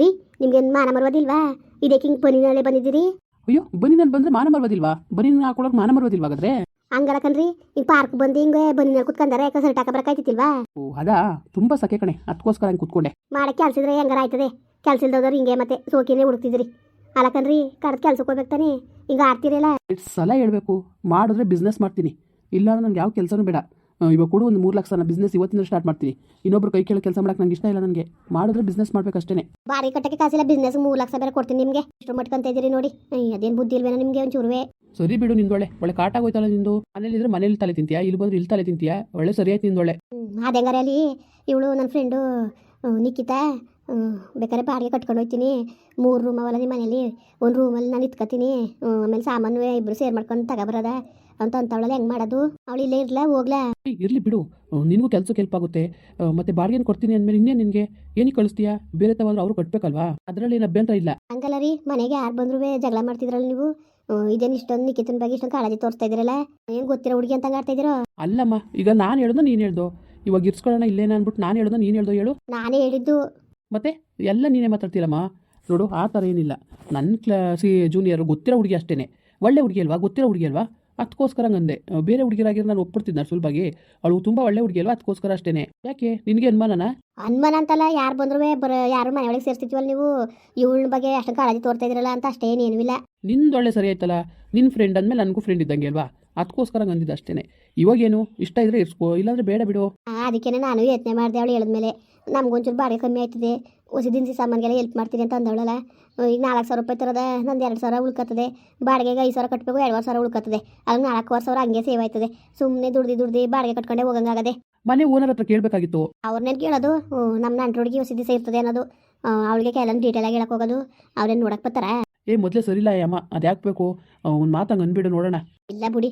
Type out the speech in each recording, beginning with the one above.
ರೀ ನಿಮ್ಗೇನು ಮಾನ ಮರವದಿಲ್ವಾ? ಇದಕ್ಕೆ ಹಿಂಗೆ ಬನ್ನಿನಲ್ಲೇ ಬಂದಿದ್ದೀರಿ? ಅಯ್ಯೋ ಬನ್ನಿ ನಾನು ಬಂದ್ರೆ ಮಾನ ಮರವದಿಲ್ವಾ? ಬನ್ನಿನ ಹಾಕೊಳ್ಳೋಕೆ ಮಾನ ಮರವದಿಲ್ವಾ ಹಾಗಾದ್ರೆ? ಹಂಗಲ್ಲ ಕಣ್ರಿ ಪಾರ್ಕ್ ಬಂದು ಹಿಂಗೆ ಬನ್ನಿನಲ್ಲಿ ಕುತ್ಕೊಂಡಾರೆ ಯಾಕೆ ಸರಿ ಟಾಕ ಬರಕಾಯ್ತಿಲ್ವಾ ಓ ಅದಾ ತುಂಬಾ ಸಕೆ ಕಣೆ ಅದಕ್ಕೋಸ್ಕರ ಹಂಗೆ ಕುತ್ಕೊಂಡೆ. ಮಾಡ ಕೆಲ್ಸಿದ್ರೆ ಹೆಂಗಾರ ಆಯ್ತದೆ? ಕೆಲ್ಸ ಇಲ್ದೋದವ್ರು ಹಿಂಗೆ ಮತ್ತೆ ಸೋಕಿನೇ ಹುಡುಕ್ತಿದ್ರಿ ಅಲ್ಲ ಕಣ್ರಿ ಕರೆದು ಕೆಲ್ಸಕ್ಕೆ ಹೋಗ್ಬೇಕು ತಾನೆ? ಹಿಂಗೆ ಆಡ್ತಿರಲ್ಲ? ಎಷ್ಟು ಸಲ ಹೇಳ್ಬೇಕು ಮಾಡಿದ್ರೆ ಬಿಸ್ನೆಸ್ ಮಾಡ್ತೀನಿ. ಇಲ್ಲ ನನಗೆ ಯಾವ ಕೆಲಸನೂ ಬೇಡ. ಇವಾಗ ಕೊಡು ಒಂದು ಮೂರು ಲಕ್ಷ ನಾನು ಬಿಸ್ನೆಸ್ ಇವತ್ತಿಂದ ಸ್ಟಾರ್ಟ್ ಮಾಡ್ತೀನಿ. ಇನ್ನೊಬ್ರು ಕೈ ಕೇಳಿ ಕೆಲಸ ಮಾಡಕ್ಕೆ ನಂಗೆ ಇಷ್ಟ ಇಲ್ಲ ನನಗೆ. ಮಾಡಿದ್ರೆ ಬಿಸ್ನೆಸ್ ಮಾಡ್ಬೇಕಷ್ಟೇ ಬಾರಿ ಕಟ್ಟಕ್ಕೆ ಕಾಸಿಲ್ಲ ಬಿಸ್ನೆಸ್ ಮೂರು ಲಕ್ಷ ಬೇರೆ ಕೊಡ್ತೀನಿ ನಿಮಗೆ. ಇಷ್ಟು ಮಟ್ಕಂತ ಇದ್ದೀರಿ ನೋಡಿ. ಅದೇನು ಬುದ್ಧಿ ಇಲ್ವೇನೋ ನಿಮಗೆ ಒಂಚೂರುವೆ. ಸರಿ ಬಿಡು ನಿಂದೊಳ್ಳೆ ಒಳ್ಳೆ ಕಾಟ ಆಗೋಯ್ತಲ್ಲ ನಿಂದು. ಮನೇಲಿ ಇದ್ರೆ ಮನೇಲಿ ತಲೆ ತಿಂತೀಯಾ? ಇಲ್ಲಿ ಬಂದ್ರೆ ಇಲ್ಲಿ ತಲೆ ತಿಂತೀಯಾ? ಒಳ್ಳೆ ಸರಿ ಆಯ್ತು ನಿಂದೊಳ್ಳೆ ಅದು ಹೆಂಗಾರೆ ಅಲ್ಲಿ ಇವಳು ನನ್ನ ಫ್ರೆಂಡು ನಿಖಿತಾ ಹ್ಮ್, ಬೇಕಾದ್ರೆ ಬಾಡಿಗೆ ಕಟ್ಕೊಂಡು ಹೋಗ್ತೀನಿ. ಮೂರು ರೂಮ್ ಅವಲ್ಲ ನಿಮ್ಮ ಮನೇಲಿ. ಒಂದು ರೂಮಲ್ಲಿ ನಾನು ಇಟ್ಕೊತೀನಿ ಆಮೇಲೆ ಸಾಮಾನು ಇಬ್ಬರು ಸೇರ್ ಮಾಡ್ಕೊಂಡು ತಗೊಬರದ. ಅಂತ ಅಂತವಳಲ್ಲ ಹೆಂಗ್ ಮಾಡೋದು? ಅವಳು ಇಲ್ಲೇ ಇರ್ಲಾ ಹೋಗ್ಲಾ? ಇರ್ಲಿ ಬಿಡು. ನಿನ್ಗೂ ಕೆಲಸಕ್ಕೆ ಹೆಲ್ಪ್ ಆಗುತ್ತೆ. ಮತ್ತೆ ಬಾಡಿಗೆ ಕೊಡ್ತೀನಿ ಅಂದ್ಮೇಲೆ ಇನ್ನೇ ನಿನಗೆ? ಏನಕ್ಕೆ ಕಳಿಸ್ತೀಯಾ? ಬೇರೆ ತವಾದ್ರು ಅವರು ಕಟ್ಟಬೇಕಲ್ವಾ ಅದರಲ್ಲಿ ಏನು ಅಭ್ಯಂತರ ಇಲ್ಲ. ಹಂಗಲ್ಲ ರೀ ಮನೆಗೆ ಯಾರು ಬಂದ್ರು ಜಗಳ ಮಾಡ್ತಿದ್ರಲ್ಲ ನೀವು? ಇದೇನ್ ಇಷ್ಟೊಂದು ನಿಖಿತನ ಬಗ್ಗೆ ಇಷ್ಟೊಂದು ಕಾಳಜಿ ತೋರಿಸ್ತಾ ಇದ್ರಲ್ಲ ಏನು ಗೊತ್ತಿರೋ ಹುಡುಗಿ ಅಂತ ಆಡ್ತಾ ಇದ್ದೀರೋ? ಅಲ್ಲಮ್ಮ ಈಗ ನಾನು ಹೇಳ್ದು ನೀನು ಹೇಳ್ದೋ? ಇವಾಗ ಇರ್ಸ್ಕೊಳ್ಳೋಣ ಇಲ್ಲೇನ ಅಂದ್ಬಿಟ್ಟು ನಾನು ಹೇಳ್ದು ನೀನು ಹೇಳ್ದೋ ಹೇಳು? ನಾನೇ ಹೇಳಿದ್ದು. ಮತ್ತೆ? ಎಲ್ಲ ನೀನೇ ಮಾತಾಡ್ತೀರಮ್ಮ ನೋಡು ಆ ಥರ ಏನಿಲ್ಲ. ನನ್ನ ಕ್ಲಾಸಿ ಜೂನಿಯರ್ ಗೊತ್ತಿರೋ ಹುಡುಗಿ ಅಷ್ಟೇ ಒಳ್ಳೆ ಹುಡುಗಿ ಅಲ್ವಾ? ಗೊತ್ತಿರೋ ಹುಡುಗಿ ಅಲ್ವಾ? ಅದಕ್ಕೋಸ್ಕರ ಅಂದೆ. ಬೇರೆ ಹುಡುಗಿರಾಗಿರೋ ನಾನು ಒಪ್ಪಿಡ್ತಿದ್ದೆ ಸುಲಭಾಗಿ. ಅವಳು ತುಂಬ ಒಳ್ಳೆ ಹುಡುಗಿ ಅಲ್ವಾ ಅದಕ್ಕೋಸ್ಕರ ಅಷ್ಟೇನೆ. ಯಾಕೆ? ನಿನಗೆ ಅನುಮಾನನ? ಅನುಮಾನ ಅಂತಲ್ಲ ಯಾರು ಬಂದ್ರು ಬರ ಯಾರು ಮನೆಯೊಳಗೆ ಸೇರ್ತಿದ್ವಲ್ಲ ನೀವು? ಇವಳ ಬಗ್ಗೆ ಅಷ್ಟು ಕಾಳಜಿ ತೋರ್ತಾ ಇದ್ರಲ್ಲ ಅಂತ ಅಷ್ಟೇ ಏನೇನೂ ಇಲ್ಲ. ನಿಂದು ಒಳ್ಳೆ ಸರಿ ಆಯ್ತಲ್ಲ. ನಿನ್ನ ಫ್ರೆಂಡ್ ಅಂದ್ಮೇಲೆ ನನಗೂ ಫ್ರೆಂಡ್ ಇದ್ದಂಗೆ ಅಲ್ವಾ? ಅದಕ್ಕೋಸ್ಕರ ಹಂಗಂದಿದ್ದು ಅಷ್ಟೇನೆ. ಇವಾಗೇನು? ಇಷ್ಟ ಇದ್ರೆ ಇರ್ಸ್ಕೋ. ಇಲ್ಲಾಂದ್ರೆ ಬೇಡ ಬಿಡು. ಅದಕ್ಕೇನೆ ನಾನು ಯೋಚನೆ ಮಾಡಿದೆ ಅವಳು ಹೇಳಿದ್ಮೇಲೆ. ನಮ್ಗೊಂಚೂರು ಬಾಡಿಗೆ ಕಮ್ಮಿ ಆಯ್ತದೆ. ಹೊಸ ದಿನಸಿ ಸಾಮಾನಿಗೆಲ್ಲ ಹೆಲ್ಪ್ ಮಾಡ್ತೀನಿ ಅಂತ ಅಂದವಳಲ್ಲ. ಈಗ ನಾಲ್ಕು ಸಾವಿರ ರೂಪಾಯಿ ತರದ ನಂದು ಎರಡು ಸಾವಿರ ಉಳ್ಕತ್ತದೆ. ಬಾಡಿಗೆಗೆ ಐದು ಸಾವಿರ ಕಟ್ಟಬೇಕು ಎರಡುವರೆ ಸಾವಿರ ಉಳ್ಕತ್ತದೆ. ಅದು ನಾಲ್ಕು ವರ್ಷ ಸಾವಿರ ಹಂಗೆ ಸೇವ್ ಆಯ್ತದೆ. ಸುಮ್ಮನೆ ದುಡ್ದು ದುಡ್ದು ಬಾಡಿಗೆ ಕಟ್ಕೊಂಡೆ ಹೋಗಂಗಾಗದೆ. ಮನೆ ಓನರ್ ಹತ್ರ ಕೇಳಬೇಕಾಗಿತ್ತು. ಅವ್ರನ್ನೇನು ಕೇಳೋದು? ನಮ್ಮ ಹುಡುಗಿ ಹೊಸ ದಿವಸ ಇರ್ತದೆ ಅನ್ನೋದು. ಅವಳಿಗೆ ಕೆಲವೊಂದು ಡೀಟೇಲ್ ಆಗಿ ಹೇಳಕ್ ಹೋಗೋದು. ಅವ್ರೇನು ನೋಡಕ್ ಬರ್ತಾರ? ಏ ಮೊದಲೇ ಸರಿಲ್ಲ ಅಮ್ಮ ಅದು ಯಾಕೆ ಬೇಕು? ಒಂದು ಮಾತಂಗೆ ಅಂದ್ಬಿಡು ನೋಡೋಣ. ಇಲ್ಲ ಬಿಡಿ.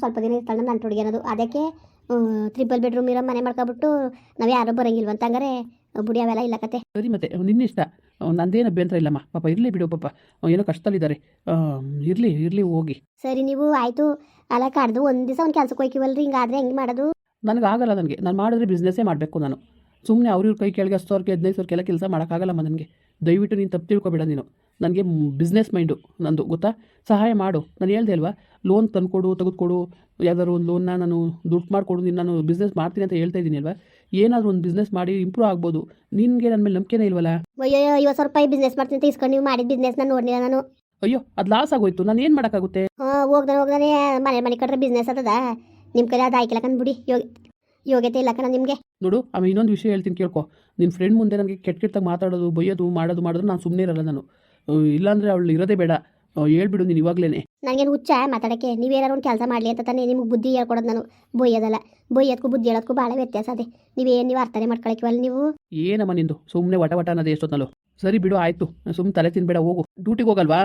ಸ್ವಲ್ಪ ದಿನ ಇರ್ತಾಳೆ ನಮ್ಮ ಹುಡುಗಿ ಅನ್ನೋದು. ಅದಕ್ಕೆ ತ್ರಿಬಲ್ ಬೆಡ್ರೂಮ್ ಇರೋ ಮನೆ ಮಾಡ್ಕೊಬಿಟ್ಟು ನಾವು ಯಾರೂ ಬರಂಗಿಲ್ವ ಅಂತ ಹಂಗಾರೆ ಬುಡಿ ಅವೆಲ್ಲ ಇಲ್ಲ ಕತೆ. ಸರಿ ಮತ್ತೆ ನಿನ್ನ ಇಷ್ಟ. ನಂದೇನು ಅಭ್ಯಂತರ ಇಲ್ಲಮ್ಮ. ಪಾಪ ಇರಲಿ ಬಿಡು ಪಾಪ. ಏನೋ ಕಷ್ಟದಲ್ಲಿದ್ದಾರೆ. ಇರಲಿ ಇರಲಿ ಹೋಗಿ. ಸರಿ ನೀವು ಆಯಿತು. ಅಲ್ಲ ಕಡ್ದು ಒಂದು ದಿವಸ ಒಂದು ಕೆಲ್ಸಕ್ಕೆ ಹೋಯ್ಕಿವಲ್ರಿ ಹಿಂಗಾದ್ರೆ ಹೆಂಗೆ ಮಾಡೋದು? ನನಗೆ ಆಗಲ್ಲ ನನಗೆ. ನಾನು ಮಾಡಿದ್ರೆ ಬಿಸ್ನೆಸ್ಸೇ ಮಾಡಬೇಕು ನಾನು. ಸುಮ್ಮನೆ ಅವ್ರ ಇವ್ರ ಕೈ ಕೆಳಗೆ ಹತ್ತು ಸಾವಿರಕ್ಕೆ ಹದಿನೈದು ಸಾವಿರಕ್ಕೆಲ್ಲ ಕೆಲಸ ಮಾಡೋಕ್ಕಾಗಲ್ಲಮ್ಮ ನನಗೆ. ದಯವಿಟ್ಟು ನೀನು ತಪ್ಪು ತಿಳ್ಕೊಬೇಡ ನೀನು. ನನಗೆ ಬಿಸ್ನೆಸ್ ಮೈಂಡು ನಂದು ಗೊತ್ತಾ? ಸಹಾಯ ಮಾಡು. ನಾನು ಹೇಳ್ದೆ ಅಲ್ವಾ? ಲೋನ್ ತಂದುಕೊಡು ತೆಗೆದುಕೊಡು. ಯಾವ್ದಾದ್ರು ಒಂದು ಲೋನ್ನ ನಾನು ದುಡ್ಡು ಮಾಡಿಕೊಡು ನೀನು ನಾನು ಬಿಸ್ನೆಸ್ ಮಾಡ್ತೀನಿ ಅಂತ ಹೇಳ್ತಾ ಇದ್ದೀನಿ ಅಲ್ವಾ? ಏನಾದರೂ ಒಂದು ಬಿಸ್ನೆಸ್ ಮಾಡಿ ಇಂಪ್ರೂವ್ ಆಗ್ಬೋದು. ನಿನಗೆ ನನ್ನ ಮೇಲೆ ನಂಬಿಕೆನೇ ಇಲ್ವಲ್ಲ? ಅಯ್ಯೋ ಐವತ್ತು ಸಾವಿರ ರೂಪಾಯಿ ಬಿಸ್ನೆಸ್ ಮಾಡ್ತೀನಿ ಅಂತ ಇಸ್ಕೊಂಡು ನೀವು ಮಾಡಿದ ಬಿಸ್ನೆಸ್ನ ನಾನು ನೋಡಲಿಲ್ಲ ನಾನು. ಅಯ್ಯೋ ಅದು ಲಾಸ್ ಆಗೋಯ್ತು. ನಾನು ಏನು ಮಾಡೋಕ್ಕಾಗುತ್ತೆ? ಹೋಗ್ದಾನೆ ಹೋಗ್ದಾನೆ ಮನೆ ಮನೆ ಕಟ್ಟರೆ ಬಿಸ್ನೆಸ್ ಅದ ನಿಮ್ಮ ಕಡೆ ಅದು ಆಯ್ಕೆ ಬಿಡಿ. ಯೋಗ ಯೋಗ್ಯತೆ ಇಲ್ಲ ಕಣ ನಿಮಗೆ. ನೋಡು ಆಮೇಲೆ ಇನ್ನೊಂದು ವಿಷಯ ಹೇಳ್ತೀನಿ ಕೇಳ್ಕೊ. ನಿನ್ನ ಫ್ರೆಂಡ್ ಮುಂದೆ ನನಗೆ ಕೆಟ್ಟ ಕೆಟ್ಟದಾಗ ಮಾತಾಡೋದು ಬೈಯೋದು ಮಾಡೋದು ಮಾಡಿದ್ರೆ ನಾನು ಸುಮ್ಮನೆ ಇರಲ್ಲ ನಾನು. ಇಲ್ಲಾಂದರೆ ಅವಳು ಇರೋದೇ ಬೇಡ. ಹೇಳ್ಬಿಡು ನೀನು ಇವಾಗಲೇ ನನಗೇನು ಹುಚ್ಚ ಮಾತಾಡೋಕ್ಕೆ. ನೀವೇನಾರು ಒಂದು ಕೆಲಸ ಮಾಡಲಿ ಅಂತ ತಾನೇ ನಿಮಗೆ ಬುದ್ಧಿ ಹೇಳ್ಕೊಡೋದು ನಾನು. ಬೊಯ್ಯೋದಲ್ಲ ಬೊಯ್ಯೋದಕ್ಕೂ ಬುದ್ಧಿ ಹೇಳೋದಕ್ಕೂ ಭಾಳ ವ್ಯತ್ಯಾಸ ಅದೇ. ನೀವೇನು ನೀವು ಅರ್ಥನೆ ಮಾಡ್ಕೊಳಕ್ಕಿವಲ್ಲ ನೀವು? ಏನಮ್ಮ ನಿಂದು? ಸುಮ್ಮನೆ ವಟ ವಟ ಅನ್ನೋದು ಎಷ್ಟೊತ್ತಲ್ಲೋ ಸರಿ ಬಿಡು ಆಯಿತು. ಸುಮ್ಮನೆ ತಲೆ ತಿನ್ಬೇಡ ಹೋಗು. ಡ್ಯೂಟಿಗೆ ಹೋಗಲ್ವಾ?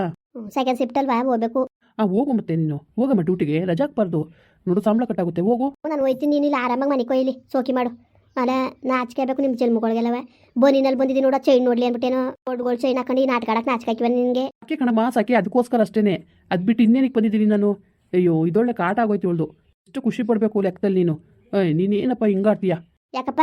ಸೆಕೆಂಡ್ ಶಿಫ್ಟ್ ಅಲ್ವಾ? ಹೋಗ್ಬೇಕು. ಹಾಂ ಹೋಗು ಮತ್ತೆ ನೀನು. ಹೋಗಮ್ಮ ಡ್ಯೂಟಿಗೆ. ರಜಾಕ್ಬಾರ್ದು ನೋಡು ಸಂಬಳ ಕಟ್ಟಾಗುತ್ತೆ. ಹೋಗು. ನಾನು ಹೋಯ್ತೀನಿ. ನೀನು ಇಲ್ಲ ಆರಾಮಾಗಿ ಮನೆ ಕೊಯ್ಲಿ ಸೋಕಿ ಮಾಡು. ಅಲ್ಲ ನಾಚಿಕೆ ಬೇಕು ನಿಮ್ಮ ಜನ್ಮಗಳಿಗೆಲ್ಲವ ಬನಿನಲ್ಲಿ ಬಂದಿದ್ದೀನಿ ನೋಡ ಚೈನ್ ನೋಡ್ಲಿ ಅಂದ್ಬಿಟ್ಟೇನೋ ಗೋಲ್ಡ್ ಚೈನ್ ಹಾಕೊಂಡು ಈ ನಾಟಕ ಆಡಕ್ಕೆ ನಾಚಿಕೆ ಹಾಕಿವ ನಿನಗೆ. ಅಕ್ಕೆ ಕಣಮ್ಮ ಸಾಕಿ ಅದಕ್ಕೋಸ್ಕರ ಅಷ್ಟೇ ಅದು ಬಿಟ್ಟು ಇನ್ನೇನಕ್ಕೆ ಬಂದಿದ್ದೀನಿ ನಾನು? ಅಯ್ಯೋ ಇದೊಳ್ಳೆ ಕಾಟ ಆಗೋಯ್ತು ಇವಳ್ದು. ಎಷ್ಟು ಖುಷಿ ಪಡಬೇಕು ಲೆಕ್ಕದಲ್ಲಿ ನೀನು. ಏಯ್ ಏನಪ್ಪ ಹಿಂಗಾಡ್ತೀಯ? ಯಾಕಪ್ಪ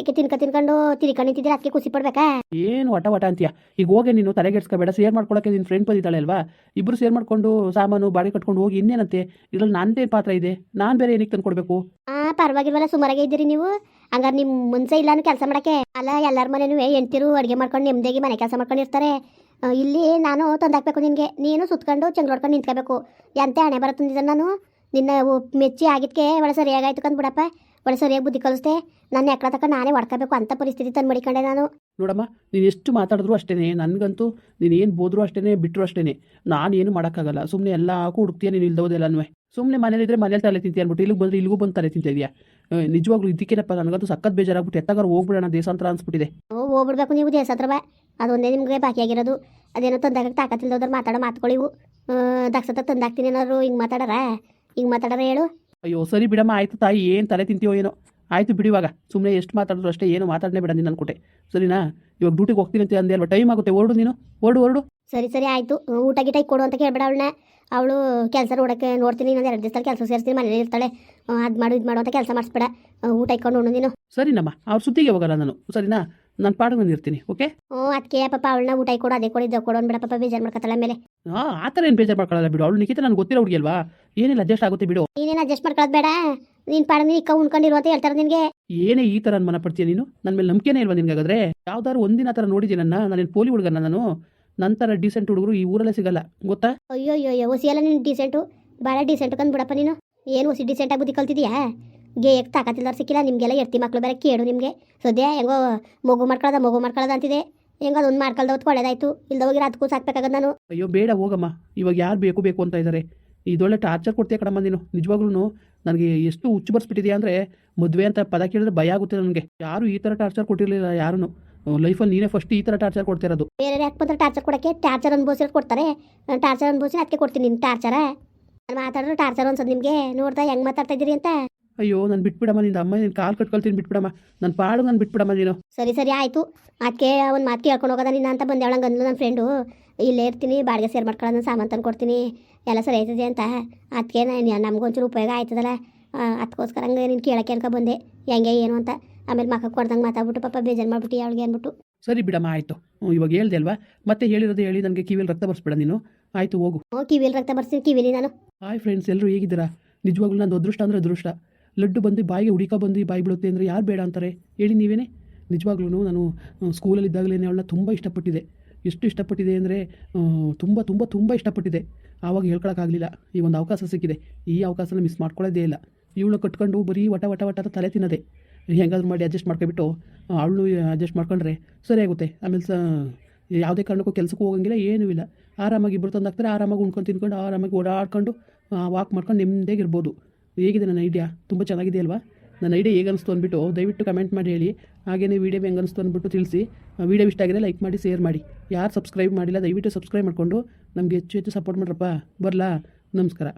ಏಕೆ ತಿನ್ಕ ತಿನ್ಕೊಂಡು ತಿರ್ಕೊಂಡು ನಿಂತಿದ್ದೀರ? ಅದಕ್ಕೆ ಖುಷಿ ಪಡ್ಬೇಕಾ? ಏನು ವಟ ವಟ ಅಂತೀಯ? ಈಗ ಹೋಗಿ ನೀನು ತಲೆಗೆಡ್ಸ್ಕೋಬೇಡ ಶೇರ್ ಮಾಡ್ಕೊಳಕ್ಕೆ ನಿನ್ನ ಫ್ರೆಂಡ್ ಬಂದಿದ್ದಾಳೆ ಅಲ್ವಾ? ಇಬ್ಬರು ಶೇರ್ ಮಾಡ್ಕೊಂಡು ಸಾಮಾನು ಬಾಡಿ ಕಟ್ಕೊಂಡು ಹೋಗಿ ಇನ್ನೇನಂತೆ? ಇದ್ರಲ್ಲಿ ನಂದೇನು ಪಾತ್ರ ಇದೆ? ನಾನು ಬೇರೆ ಏನಕ್ಕೆ ತಂದು ಕೊಡಬೇಕು ಆ ಪರವಾಗಿಲ್ವಲ್ಲ ಸುಮಾರಾಗೆ ಇದ್ದೀರಿ ನೀವು. ಹಂಗಾರೆ ನಿಮ್ಮ ಮುಂಚೆ ಇಲ್ಲಾನು ಕೆಲಸ ಮಾಡಕ್ಕೆ? ಅಲ್ಲ, ಎಲ್ಲರ ಮನೇನು ಎಂಟಿರು ಅಡುಗೆ ಮಾಡ್ಕೊಂಡು ನೆಮ್ಮದಿಯಾಗಿ ಮನೆ ಕೆಲಸ ಮಾಡ್ಕೊಂಡು ಇರ್ತಾರೆ. ಇಲ್ಲಿ ನಾನು ತಂದಾಕ್ಬೇಕು ನಿನಗೆ. ನೀನು ಸುತ್ಕೊಂಡು ಚಂಗ್ಳು ಹೊಡ್ಕೊಂಡು ನಿಂತ್ಕೋಬೇಕು. ಎಂತೆ ಹಣೆ ಬರುತ್ತಿದ್ದ ನಾನು? ನಿನ್ನ ಮೆಚ್ಚಿ ಆಗಿದ್ಕೆ ಒಳ್ಳೆ ಸರಿಯಾಗಾಯ್ತು ಕಂದ್ಬಿಡಪ್ಪ ಒಳ್ಳೆ ಸರಿಯಾಗಿ ಬುದ್ಧಿ ಕಲಿಸ್ದೆ. ನನ್ನ ಎಕ್ಕಡ ತಕ್ಕ ನಾನೇ ಹೊಡ್ಕೋಬೇಕು ಅಂತ ಪರಿಸ್ಥಿತಿ ತಂದು ಮಡಿಕೊಂಡೆ ನಾನು. ನೋಡಮ್ಮ, ನೀನು ಎಷ್ಟು ಮಾತಾಡಿದ್ರು ಅಷ್ಟೇ ನನಗಂತೂ ನೀನು ಏನು ಬೋದ್ರು ಅಷ್ಟೇ ಬಿಟ್ಟರು ಅಷ್ಟೇ ನಾನು ಏನು ಮಾಡೋಕ್ಕಾಗಲ್ಲ. ಸುಮ್ಮನೆ ಎಲ್ಲ ಹಾಕು ಹುಡುಕ್ತೀಯ ನೀನು ಇಲ್ದೋದೆಲ್ಲನೂ ಸುಮ್ಮನೆ ಮನೇಲಿದ್ರೆ ಮನೇಲಿ ತಲೆ ತಿಂತೀಯ ಅಂದ್ಬಿಟ್ಟು ಇಲ್ಲಿಗೆ ಬಂದರೆ ಇಲ್ಲಿಗೂ ಬಂದು ತಲೆ ತಿಂತಿದ್ಯಾ ನಿಜವಾಗ್ಲೂ ಇದಕ್ಕೇನಪ್ಪ ನನಗಂತೂ ಸಖತ್ ಬೇಜಾರಾಗ್ಬಿಟ್ಟು. ಎತ್ತಾಗಾರ ಹೋಗ್ಬಿಡೋಣ ದೇಶಾಂತರ ಅನ್ಸ್ಬಿಟ್ಟಿದೆ. ಓ ಹೋಗ್ಬಿಡ್ಬೇಕು ನೀವು ದೇಶ ಹತ್ರ ಬಾ. ಅದೊಂದೇ ನಿಮಗೆ ಬಾಕಿಯಾಗಿರೋದು ಅದೇನೋ ತಂದಾಗ ತಾಕತ್ತಿಲ್ದೋದ್ರ ಮಾತಾಡೋ ಮಾತುಗಳಿವು ದಕ್ಷತ ತಂದಾಕ್ತೀನಿ ಏನಾದ್ರು ಹಿಂಗ್ ಮಾತಾಡಾರ? ಹಿಂಗ್ ಮಾತಾಡಾರ ಹೇಳು. ಅಯ್ಯೋ ಸರಿ ಬಿಡಮ್ಮ ಆಯ್ತು ತಾಯಿ. ಏನು ತಲೆ ತಿಂತೀವೋ ಏನೋ. ಆಯ್ತು ಬಿಡಿವಾಗ ಸುಮ್ಮನೆ ಎಷ್ಟು ಮಾತಾಡಿದ್ರು ಅಷ್ಟೇ ಏನು ಮಾತಾಡನೇ ಬಿಡ ನೀನು ಅನ್ಕೊಟ್ಟೆ ಸರಿನಾ? ಇವಾಗ ಡ್ಯೂಟಿಗೆ ಹೋಗ್ತೀನಿ ಅಂತ ಅಂದೆ ಅಲ್ವಾ? ಟೈಮ್ ಆಗುತ್ತೆ. ಓಡು ನೀನು. ಓಡು ಓಡು ಸರಿ ಸರಿ ಆಯಿತು. ಊಟ ಗೀಟ ಕೊಡು ಅಂತ ಕೇಳ್ಬೇಡ ಅವಳನ್ನ. ಅವಳು ಕೆಲಸ ನೋಡೋಕ್ಕೆ ನೋಡ್ತೀನಿ. ಇನ್ನೊಂದು ಎರಡು ದಿವಸ ಕೆಲಸ ಸೇರಿಸ್ತೀನಿ. ಮನೇಲಿ ಇರ್ತಾಳೆ. ಅದು ಮಾಡು ಇದು ಮಾಡು ಅಂತ ಕೆಲಸ ಮಾಡಿಸ್ಬೇಡ. ಊಟ ಇಕ್ಕೊಂಡು ಉಣ್ಣು ನೀನು. ಸರಿನಮ್ಮ ಅವ್ರ ಸುದ್ದಿಗೆ ಹೋಗಲ್ಲ ನಾನು. ಸರಿನಾ? ನಾನು ಪಾಡಿಗೆ ಬಂದಿರ್ತೀನಿ ಇರ್ತೀನಿ ಓಕೆ ಹ್ಞೂ ಅದಕ್ಕೆ ಪಾಪ ಅವಳನ್ನ ಊಟ ಕೊಡು ಅದೇ ಕೊಡಿ ಇದು ಕೊಡೋಣ ಅಂದ್ಬಿಡ ಪಾಪ ಬೇಜಾರು ಮಾಡ್ಕೊತಾಳ ಮೇಲೆ ಹಾಂ ಆ ಥರ ಏನು ಬೇಜಾರು ಮಾಡ್ಕೊಳ್ಳಲ್ಲ ಬಿಡು. ಅವಳು ನಿಖಿತ ನನಗೆ ಗೊತ್ತಿರೋ ಹುಡುಗಿ ಅಲ್ವಾ? ಏನಿಲ್ಲ ಅಡ್ಜಸ್ಟ್ ಆಗುತ್ತೆ ಬಿಡು. ನೀನೇನು ಅಡ್ಜಸ್ಟ್ ಮಾಡ್ಕೊಳ್ಳೋದು ಬೇಡ. ನೀನು ಪಾಡ ನೀ ಇಕ್ಕ ಉಣ್ಕೊಂಡಿರು ಅಂತ ಹೇಳ್ತಾರೆ ನಿನಗೆ. ಏನೇ ಈ ಥರ ಮನ ಪಡ್ತೀಯ ನೀನು ನನ್ನ ಮೇಲೆ ನಂಬಿಕೆನೇ ಇಲ್ವಾ ನಿನ್ಗೆ ಹಾಗಾದ್ರೆ? ಯಾವ್ದಾದ್ರು ಒಂದಿನ ಥರ ನೋಡಿದ್ದೀನಿ ನನ್ನ? ನಾನೇನು ಪೋಲಿ ಹುಡುಗನ ನಾನು? ನಂತರ ಡೀಸೆಂಟ್ ಹುಡುಗರು ಈ ಊರಲ್ಲೇ ಸಿಗಲ್ಲ. ಗೊತ್ತಾ? ಅಯ್ಯೋ ಅಯ್ಯೋ ಎಲ್ಲ ನೀನು ಡೀಸೆಂಟು ಭಾಳ ಡೀಸೆಂಟ್ ಕಂದು ಬಿಡಪ್ಪ ನೀನು. ಏನು ಹೊಸಿ ಸೆಂಟಾಗಿ ಬುದ್ಧಿ ಕಲ್ತಿದ್ಯಾ? ಗೇಯಕ್ಕೆ ತಾಕತ್ತಿಲ್ಲ ಸಿಕ್ಕಿಲ್ಲ ನಿಮಗೆಲ್ಲ ಎರ್ತಿ ಮಕ್ಳು ಬೇರೆ ಕೇಳು ನಿಮಗೆ. ಸದ್ಯ ಹೆಂಗೋ ಮಗು ಮಾಡ್ಕೊಳ್ಳೋದ ಮಗು ಮಾಡ್ಕೊಳ್ಳೋದ ಅಂತಿದೆ. ಹೆಂಗೋ ಅದೊಂದು ಮಾಡ್ಕೊಳ್ದ ಹೊತ್ತು ಒಳ್ಳೇದಾಯ್ತು. ಇಲ್ದ ಹೋಗಿರ ಅದಕ್ಕೂ ಸಾಕ್ಬೇಕಾಗದ ನಾನು. ಅಯ್ಯೋ ಬೇಡ ಹೋಗಮ್ಮ. ಇವಾಗ ಯಾರು ಬೇಕು ಬೇಕು ಅಂತ ಇದ್ದಾರೆ ಇದೊಳ್ಳೆ ಟಾರ್ಚರ್ ಕೊಡ್ತೀಯ ಕಣಮ್ಮ ನೀನು. ನಿಜವಾಗ್ಲೂ ನನಗೆ ಎಷ್ಟು ಹುಚ್ಚು ಬರ್ಸ್ಬಿಟ್ಟಿದ್ಯಾ ಅಂದರೆ ಮದುವೆ ಅಂತ ಪದ ಕೇಳಿದ್ರೆ ಭಯ ಆಗುತ್ತೆ ನನಗೆ. ಯಾರು ಈ ಥರ ಟಾರ್ಚರ್ ಕೊಟ್ಟಿರಲಿಲ್ಲ ಯಾರೂ ಲೈಫಲ್ಲಿ ನೀನೇ ಫಸ್ಟ್ ಈ ಥರ ಟಾರ್ಚರ್ ಕೊಡ್ತಿರೋದು ಬೇರೆ ಯಾಕೆ ಬಂದ್ರೆ ಟಾರ್ಚರ್ ಕೊಡೋಕ್ಕೆ? ಟಾರ್ಚರ್ ಅನುಭವಿಸಿರೋದು ಕೊಡ್ತಾರೆ. ಟಾರ್ಚರ್ ಅನುಭವಿಸಿ ಅದಕ್ಕೆ ಕೊಡ್ತೀನಿ ನಿನ್ನ ಟಾರ್ಚರ. ಮಾತಾಡಿದ್ರೆ ಟಾರ್ಚರ್ ಅನ್ಸೋದು ನಿಮಗೆ. ನೋಡ್ತಾ ಹೆಂಗ್ ಮಾತಾಡ್ತಾ ಇದ್ದೀರಿ ಅಂತ. ಅಯ್ಯೋ ನಾನು ಬಿಟ್ಬಿಡಮ್ಮ ನಿನ್ನ ಅಮ್ಮ ನಿನ್ನ ಕಾಲು ಕಟ್ಕೊಳ್ತೀನಿ ಬಿಟ್ಬಿಡಮ್ಮ. ನನ್ನ ಪಾಡು ನಾನು ಬಿಟ್ಬಿಡಮ್ಮ ನೀನು. ಸರಿ ಸರಿ ಆಯಿತು. ಅದಕ್ಕೆ ಒಂದು ಮಾತು ಕೇಳ್ಕೊಂಡು ಹೋಗೋದ ನಿನ್ನ ಅಂತ ಬಂದೆ. ಅವಳಂಗೆ ಅಂದ್ಲು ನನ್ನ ಫ್ರೆಂಡು ಇಲ್ಲೇ ಇರ್ತೀನಿ ಬಾಡಿಗೆ ಸೇರ್ ಮಾಡ್ಕೊಳ್ಳೋದು ಸಾಮಾನು ತಂದು ಕೊಡ್ತೀನಿ. ಎಲ್ಲ ಸರಿ ಆಯ್ತದೆ ಅಂತ. ಅದಕ್ಕೆ ನಾನು ನಮಗೊಂಚೂರು ಉಪಯೋಗ ಆಯ್ತದಲ್ಲ. ಅದಕ್ಕೋಸ್ಕರ ಹಂಗೆ ನೀನು ಕೇಳಕ್ಕೆ ಅನ್ಕೊ ಬಂದೆ. ಹೆಂಗೆ ಏನು ಅಂತ. ಆಮೇಲೆ ಮಕ್ಕ ಕೊಡ್ದಂಗೆ ಮಾತಾಡ್ಬಿಟ್ಟು ಪಾಪ ಬೇಜಾರು ಮಾಡ್ಬಿಟ್ಟು ಅವಳಿಗೆ ಅಂದ್ಬಿಟ್ಟು ಸರಿ ಬಿಡಮ್ಮ ಆಯಿತು. ಇವಾಗ ಹೇಳ್ದೆ ಅಲ್ವಾ? ಮತ್ತೆ ಹೇಳಿರೋದು ಹೇಳಿ ನನಗೆ ಕಿವಿಯಲ್ಲಿ ರಕ್ತ ಬರ್ಸ್ಬಿಡ ನೀನು. ಆಯಿತು ಹೋಗು. ಹ್ಞೂ ಕಿವಿಲಿ ರಕ್ತ ಬರ್ತೀನಿ ಕಿವಿಲಿ ನಾನು. ಹಾಯ್ ಫ್ರೆಂಡ್ಸ್ ಎಲ್ಲರೂ ಹೇಗಿದ್ದೀರಾ? ನಿಜವಾಗ್ಲೂ ನಾನು ಅದೃಷ್ಟ ಅಂದರೆ ಅದೃಷ್ಟ. ಲಡ್ಡು ಬಂದು ಬಾಯಿಗೆ ಹುಡಿಕ ಬಂದು ಬಾಯಿ ಬಿಡುತ್ತೆ ಅಂದರೆ ಯಾರು ಬೇಡ ಅಂತಾರೆ? ಹೇಳಿ ನೀವೇನೆ? ನಿಜವಾಗ್ಲೂ ನಾನು ಸ್ಕೂಲಲ್ಲಿದ್ದಾಗಲೇ ಅವಳನ್ನ ತುಂಬ ಇಷ್ಟಪಟ್ಟಿದೆ ಎಷ್ಟು ಇಷ್ಟಪಟ್ಟಿದೆ ಅಂದರೆ ತುಂಬ ತುಂಬ ತುಂಬ ಇಷ್ಟಪಟ್ಟಿದೆ ಆವಾಗ ಹೇಳ್ಕೊಳಕ್ಕಾಗಲಿಲ್ಲ. ಈ ಒಂದು ಅವಕಾಶ ಸಿಕ್ಕಿದೆ. ಈ ಅವಕಾಶನ ಮಿಸ್ ಮಾಡ್ಕೊಳ್ಳೋದೇ ಇಲ್ಲ. ಇವಳು ಕಟ್ಕೊಂಡು ಬರೀ ವಟ ವಟ ವಟ ತಲೆ ತಿನ್ನದೆ. ಹೆಂಗಾದ್ರೂ ಮಾಡಿ ಅಡ್ಜಸ್ಟ್ ಮಾಡ್ಕೊಬಿಟ್ಟು ಅವಳು ಅಡ್ಜಸ್ಟ್ ಮಾಡ್ಕೊಂಡ್ರೆ ಸರಿ ಆಗುತ್ತೆ. ಆಮೇಲೆ ಸ ಯಾವುದೇ ಕಾರಣಕ್ಕೂ ಕೆಲಸಕ್ಕೂ ಹೋಗಂಗಿಲ್ಲ, ಏನೂ ಇಲ್ಲ. ಆರಾಮಾಗಿ ಇಬ್ಬರು ತಂದಾಕ್ತಾರೆ, ಆರಾಮಾಗಿ ಉಣ್ಕೊಂಡು ತಿನ್ಕೊಂಡು, ಆರಾಮಾಗಿ ಓಡಾಡ್ಕೊಂಡು ವಾಕ್ ಮಾಡ್ಕೊಂಡು ನೆಮ್ಮದಿಯಾಗಿ ಇರ್ಬೋದು. ಹೇಗಿದೆ ನನ್ನ ಐಡಿಯಾ ತುಂಬ ಚೆನ್ನಾಗಿದೆ ಅಲ್ವಾ? ನನ್ನ ಐಡಿಯಾ ಹೇಗೆ ಅನಿಸ್ತು ಅಂದ್ಬಿಟ್ಟು ದಯವಿಟ್ಟು ಕಮೆಂಟ್ ಮಾಡಿ ಹೇಳಿ. ಹಾಗೇ ವೀಡಿಯೋ ಹೆಂಗೆ ಅನಿಸ್ತು ಅಂದ್ಬಿಟ್ಟು ತಿಳಿಸಿ. ವೀಡಿಯೋ ಇಷ್ಟ ಆಗಿದೆ ಲೈಕ್ ಮಾಡಿ ಶೇರ್ ಮಾಡಿ. ಯಾರು ಸಬ್ಸ್ಕ್ರೈಬ್ ಮಾಡಿಲ್ಲ, ದಯವಿಟ್ಟು ಸಬ್ಸ್ಕ್ರೈಬ್ ಮಾಡಿಕೊಂಡು ನಮಗೆ ಹೆಚ್ಚು ಹೆಚ್ಚು ಸಪೋರ್ಟ್ ಮಾಡ್ರಪ್ಪ. ಬರಲಾ? ನಮಸ್ಕಾರ.